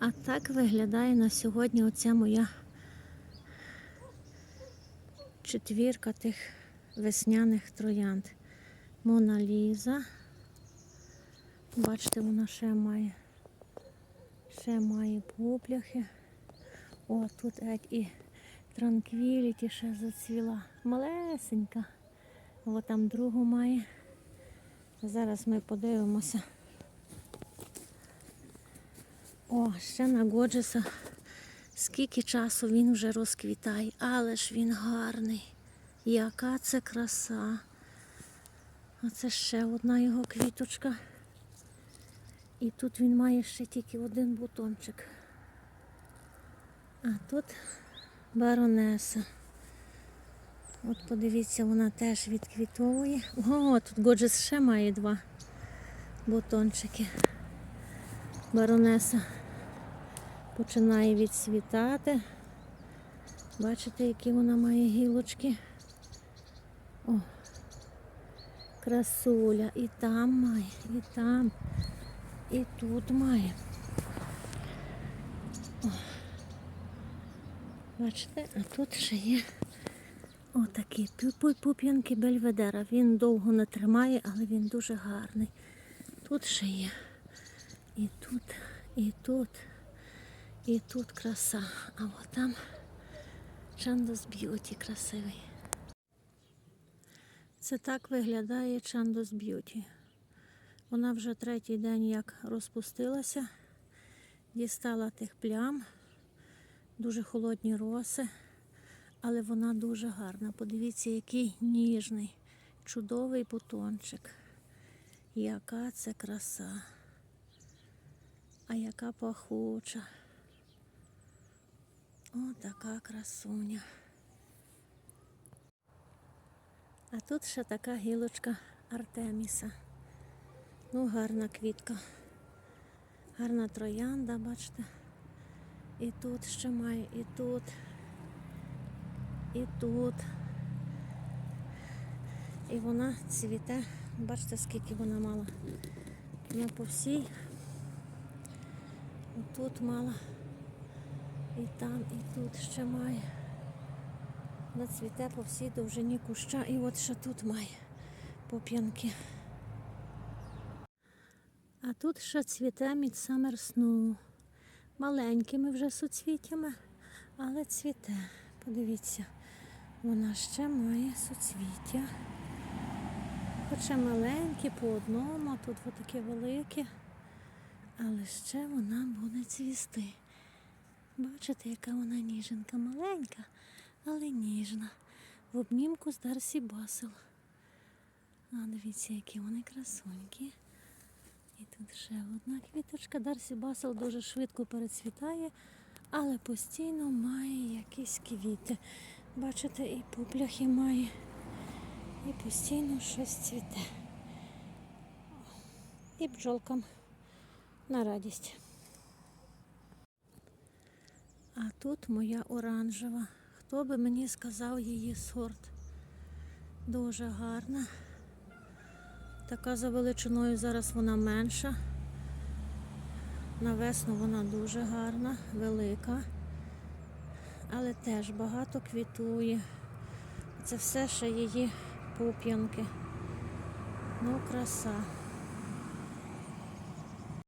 А так виглядає на сьогодні оця моя четвірка тих весняних троянд. Мона Ліза. Бачите, вона ще має. Ще має попляхи. О, тут геть і транквіліті ще зацвіла. Малесенька. О, там другу має. Зараз ми подивимося. О, ще на Годжеса. Скільки часу він вже розквітає, але ж він гарний. Яка це краса. Оце ще одна його квіточка. І тут він має ще тільки один бутончик. А тут баронеса. От подивіться, вона теж відквітовує. О, тут Годжес ще має два бутончики. Баронеса починає відсвітати. Бачите, які вона має гілочки. О, красуля. І там має, і там, і тут має. О. Бачите, а тут ще є отакі пу- пуп'янки бельведера. Він довго не тримає, але він дуже гарний. Тут ще є. І тут, і тут, і тут краса. А от там Чандос Б'юті красивий. Це так виглядає Чандос Б'юті. Вона вже третій день як розпустилася, дістала тих плям, дуже холодні роси, але вона дуже гарна. Подивіться, який ніжний, чудовий бутончик. Яка це краса. А яка пахуча. О, така красуня. А тут ще така гілочка Артеміса. Ну, гарна квітка. Гарна троянда, бачите. І тут ще має, і тут, і тут. І вона цвіте. Бачите, скільки вона мала. Вона по всій. Тут мала. І там, і тут ще має. Вона цвіте по всій довжині куща. І от ще тут має поп'янки. А тут ще цвіте Midsummer Snow. Маленькими вже суцвіттями, але цвіте. Подивіться, вона ще має суцвіття. Хоча маленькі по одному, а тут отаке велике. Але ще вона буде цвісти. Бачите, яка вона ніженька, маленька, але ніжна. В обнімку з Дарсі Басел. А дивіться, які вони красунькі. І тут ще одна квіточка. Дарсі Басел дуже швидко перецвітає, але постійно має якісь квіти. Бачите, і попляхи має, і постійно щось цвіте. І бджолкам на радість. А тут моя оранжева. Хто би мені сказав її сорт? Дуже гарна. Така за величиною зараз вона менша. На весну вона дуже гарна, велика, але теж багато квітує. Це все ще її пуп'янки. Ну, краса.